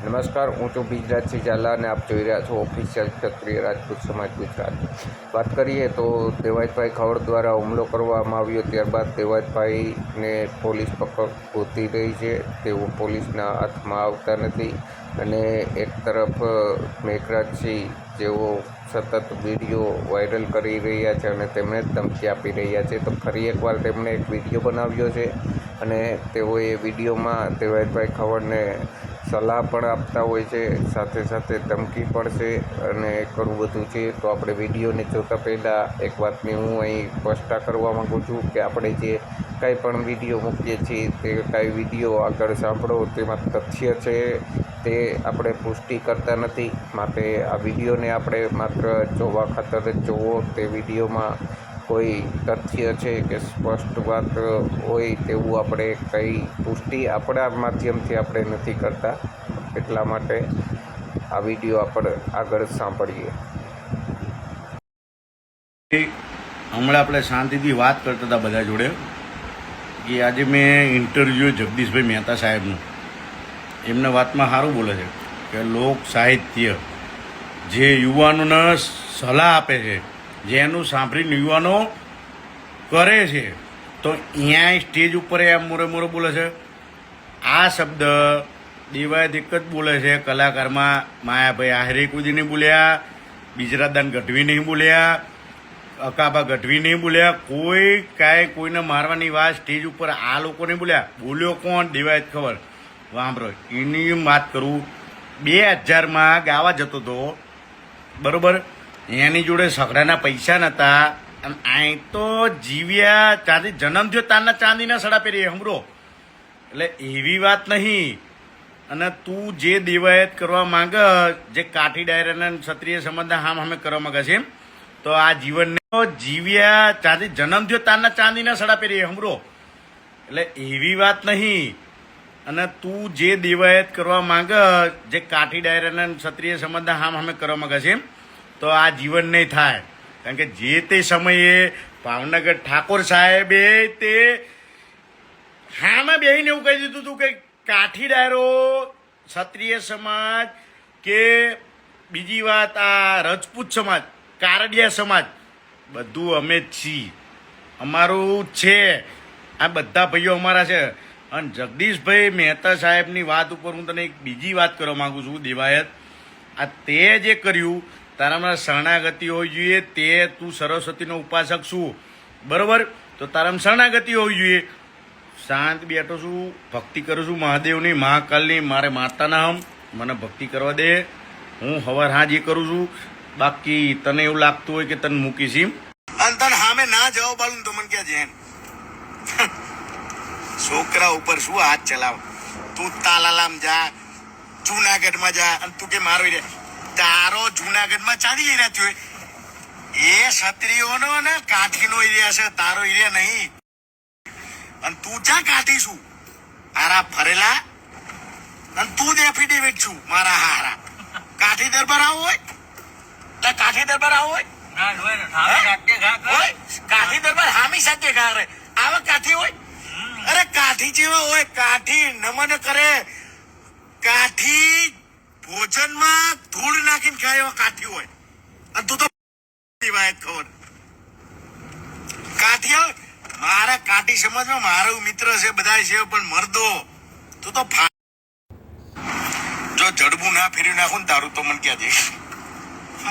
નમસ્કાર, હું છું બીજરાજસિંહ ઝાલા અને આપ જોઈ રહ્યા છો ઓફિશિયલ ક્ષત્રિય રાજપૂત સમાજ ગુજરાત. વાત કરીએ તો દેવાજભાઈ ખવડ દ્વારા હુમલો કરવામાં આવ્યો ત્યારબાદ દેવાજભાઈને પોલીસ પકડ ગોતી રહી છે. તેઓ પોલીસના હાથમાં આવતા નથી અને એક તરફ, મેઘરાજસિંહ જેઓ સતત વીડિયો વાયરલ કરી રહ્યા છે અને તેમણે જ ધમકી આપી રહ્યા છે. તો ફરી એકવાર તેમણે એક વીડિયો બનાવ્યો છે અને તેઓએ વિડીયોમાં દેવાજભાઈ ખવડને સલાહ પણ આપતા હોય છે, સાથે સાથે ધમકી પણ છે અને ઘણું બધું છે. તો આપણે વિડીયોને જોતા પહેલાં એક વાતની હું અહીં સ્પષ્ટતા કરવા માગું છું કે આપણે જે કાંઈ પણ વીડિયો મૂકીએ છીએ, તે કાંઈ વીડિયો આગળ સાંભળો, તેમાં તથ્ય છે, તે આપણે પુષ્ટિ કરતા નથી. માટે આ વિડીયોને આપણે માત્ર જોવા ખાતર જ જોવો, તે વિડીયોમાં કોઈ તથ્ય છે કે સ્પષ્ટ વાત હોય તેવું આપણે કંઈ પુષ્ટિ આપણા માધ્યમથી આપણે નથી કરતા. એટલા માટે આ વીડિયો આપણે આગળ સાંભળીએ. હમણાં આપણે શાંતિથી વાત કરતા હતા બધા જોડે, કે આજે મેં ઇન્ટરવ્યૂ જગદીશભાઈ મહેતા સાહેબનું. એમને વાતમાં સારું બોલે છે કે લોક સાહિત્ય જે યુવાનોને સલાહ આપે છે જેનું સાંભળીને યુવાનો કરે છે. તો અહીંયા સ્ટેજ ઉપર એમ મોરે મોરે બોલે છે. આ શબ્દ દેવાયત એક જ બોલે છે. કલાકારમાં માયાભાઈ આહરી કુદી નહીં બોલ્યા. બીજરાદાન ગઢવી નહીં બોલ્યા. અકાબા ગઢવી નહીં બોલ્યા. કોઈ કાંઈ કોઈને મારવાની વાત સ્ટેજ ઉપર આ લોકો નહીં બોલ્યા. બોલ્યો કોણ? દેવાય ખબર. વાંભરો એની વાત કરું. બે હજારમાં ગાવા જતો હતો બરોબર એની જોડે સગડાના પૈસા નતા. અને અહીં તો જીવ્યા ચાંદી, જન્મ થયો તારના ચાંદીના સડા પહેરી, હમરો. એટલે એવી વાત નહીં. અને તું જે દેવાયત કરવા માંગ, જે કાઠી ડાયરાના ક્ષત્રિય સંબંધના હામ અમે કરવા માંગે છે તો આ જીવનને જીવ્યા ચાંદી, જન્મ થયો તારના ચાંદીના સડા પહેરી, હમરો. એટલે એવી વાત નહીં. અને તું જે દેવાયત કરવા માંગ, જે કાઠી ડાયરાના ક્ષત્રિય સંબંધના હામ અમે કરવા માંગે છે તો આ જીવન નહીં થાય. કારણ કે જે તે સમયે ભાવનગર ઠાકોર સાહેબે તે હામાં બેહીને એવું કહી દીધું હતું કે કાઠી ડાયરો ક્ષત્રિય સમાજ કે બીજી વાત આ રજપૂત સમાજ, કારડિયા સમાજ, બધું અમે જ છીએ. અમારું છે. આ બધા ભાઈઓ અમારા છે. અને જગદીશભાઈ મહેતા સાહેબની વાત ઉપર હું તને એક બીજી વાત કરવા માગું છું, દેવાયત. આ તે જે કર્યું તારામાં શરણાગતિ હોવી જોઈએ, તે તું સરસ્વતીનો ઉપાસક છું. બરોબર? તો તારામાં શરણાગતિ હોવી જોઈએ. શાંત બેઠો છું, ભક્તિ કરું છું મહાદેવની, મહાકાલની, મારે માતાના હમ, મને ભક્તિ કરવા દે. હું હવાર હાજ કરું છું. બાકી તને એવું લાગતું હોય કે તને મૂકીશ એમ. અને તને સામે ના જવાબ આલું તો મને ક્યાં જેન છોકરા ઉપર શું હાથ ચલાવ? તું તાલાલામ જા, જુનાગઢમાં જા અને તું કે મારો રે. તારો જુનાગઢમાં ચાલી રહેતી હોય એ ક્ષત્રિયોનો ને કાઠીનો એરિયા છે તારો એરિયા નહીં. અને તું ચા કાઠી છું હારા ફરેલા અને તું જ એફિડેવિટ છું મારા હારા. કાઠી દરબાર આવો હોય? તો કાઠી દરબાર આવો હોય? હોય? કાઠી દરબાર હામી સાથે ઘા રે આવા કાઠી હોય? અરે કાઠી જેવા હોય કાઠી નમન કરે. કાઠી ભોજનમાં ધૂળ નાખીને ખાય એવા કાઠી હોય. અને તું તો ખબર. કાઠિયા, મારા કાઠી સમાજમાં મારો મિત્ર છે બધા છે, પણ મરદો. તું તો જો જડબું ના ફેરવી નાખું ને તારું તો મને ક્યાં જઈશ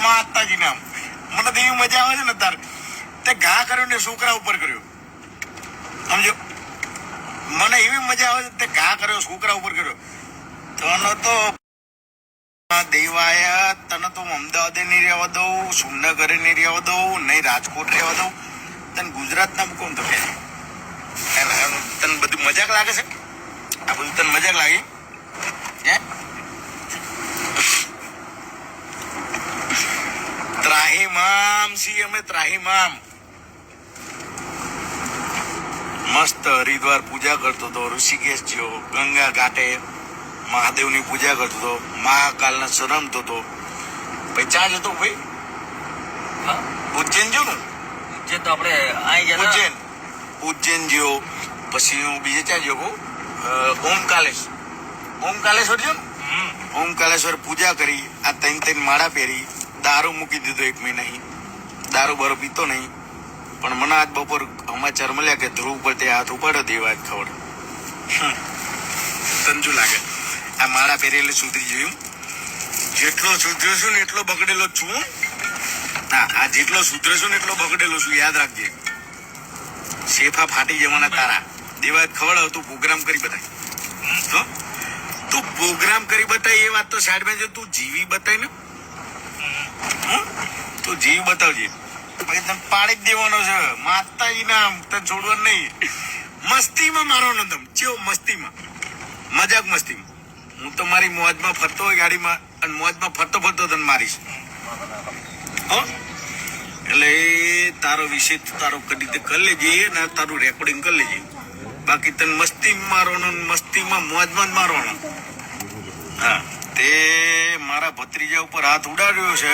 માતાજી નામ. મને તો એવી મજા આવે છે ને તાર. તે ઘા કર્યો ને છોકરા ઉપર કર્યો. સમજો? મને એવી મજા આવે છે તે ઘા કર્યો છોકરા ઉપર કર્યો. તને તો દેવાયા, તને તો અમદાવાદે નહીં રહેવા દઉં સુમનગરે નહીં રહેવા દઉં, નહીં રાજકોટ રહેવા દઉં. તને ગુજરાતના મૂકું તો કે તને બધું મજાક લાગે છે? આ બધું તને મજાક લાગે? હે? ત્રાહીમામ, છીએ અમે ત્રાહીમામ. મસ્ત હરિદ્વાર પૂજા કરતો હતો ઋષિકેશ જ્યો ગંગા ઘાટે. મહાદેવની પૂજા કરતો હતો મહાકાલને શરમતો હતો. ભાઈ ચા હતો ભાઈ? ઉજ્જૈન જો ને? જે તો આપણે અહીં ગયા ઉજ્જૈન. ઉજ્જૈન જ્યો પછી હું બીજે ક્યાં ગયો ઓમકાલેશ. ઓમકાલેશ્વર જો ને. ઓમકાલેશ્વર પૂજા કરી આ ત્રણ ત્રણ માળા પહેરી દારૂ મૂકી દીધો એક મહિના દારૂ બારો પીતો નહીં. પણ મને આજ બપોર સમાચાર મળ્યા કે ધ્રુવ પર તે હાથ ઉપાડ્યો દેવા જ ખબર. તંજુ લાગે. આ માળા પહેરી સુધરી જોયું જેટલો સુધર્યો છું ને એટલો બગડેલો જ છું, હા. આ જેટલો સુધરે છું ને એટલો બગડેલો છું, યાદ રાખજે. શેફા ફાટી જવાના તારા. દેવા જ ખવડાવ, તું પ્રોગ્રામ કરી બતાય. હો? તું પ્રોગ્રામ કરી બતાય, એ વાત તો સાઈડમાં છે. તું જીવી બતાય ને? તું જીવ બતાવજે. પછી તને પાડી જ દેવાનો છે. માતાજી ના તને છોડવાનું નહીં. મસ્તીમાં મારો નંદમ ચેવો મસ્તીમાં. મજાક મસ્તીમાં. હું તો મારી મોજમાં ફરતો હોય ગાડીમાં અને મોજમાં ફરતો ફરતો તને મારીશ. એટલે તારો વિષય તારો કદી તે કરી લેજે ને તારું રેકોર્ડિંગ કરી લેજે. બાકી તને મસ્તી મારવાનો મસ્તીમાં મોજમાં જ મારવાનો. હા, તે મારા ભત્રીજા ઉપર હાથ ઉડાડ્યો છે.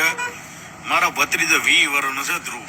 મારા ભત્રીજો વી વરોનો છે ધ્રુવ.